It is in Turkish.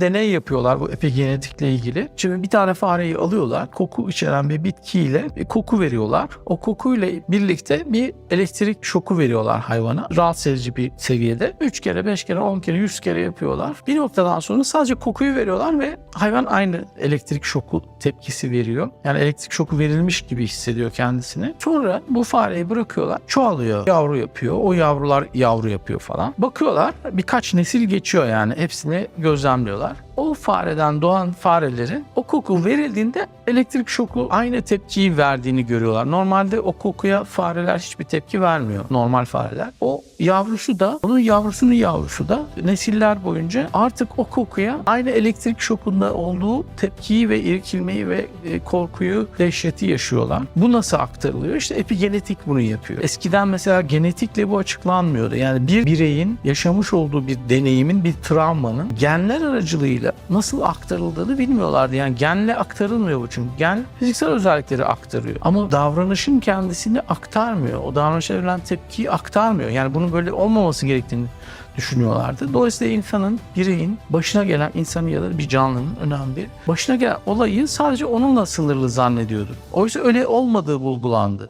deney yapıyorlar bu epigenetikle ilgili. Şimdi bir tane fareyi alıyorlar. Koku içeren bir bitkiyle bir koku veriyorlar. O kokuyla birlikte bir elektrik şoku veriyorlar hayvana. Rahatsız edici bir seviyede. 3 kere, 5 kere, 10 kere, 100 kere yapıyorlar. Bir noktadan sonra sadece kokuyu veriyorlar ve hayvan aynı elektrik şoku tepkisi veriyor. Yani elektrik şoku verilmiş gibi hissediyor kendisini. Sonra bu fareyi bırakıyorlar. Çoğalıyor. Yavru yapıyor. O yavrular yavru yapıyor falan. Bakıyorlar birkaç nesil geçiyor yani. Hepsini gözlemliyorlar. var. O fareden doğan farelerin o koku verildiğinde elektrik şoku aynı tepkiyi verdiğini görüyorlar. Normalde o kokuya fareler hiçbir tepki vermiyor. Normal fareler. O yavrusu da onun yavrusunun yavrusu da nesiller boyunca artık o kokuya aynı elektrik şokunda olduğu tepkiyi ve irkilmeyi ve e, korkuyu, dehşeti yaşıyorlar. Bu nasıl aktarılıyor? İşte epigenetik bunu yapıyor. Eskiden mesela genetikle bu açıklanmıyordu. Yani bir bireyin yaşamış olduğu bir deneyimin, bir travmanın genler aracılığıyla nasıl aktarıldığını bilmiyorlardı. Yani genle aktarılmıyor bu çünkü. Gen fiziksel özellikleri aktarıyor. Ama davranışın kendisini aktarmıyor. O davranışa verilen tepkiyi aktarmıyor. Yani bunun böyle olmaması gerektiğini düşünüyorlardı. Dolayısıyla insanın, bireyin, başına gelen insanın ya da bir canlının önemli başına gelen olayı sadece onunla sınırlı zannediyordu. Oysa öyle olmadığı bulgulandı.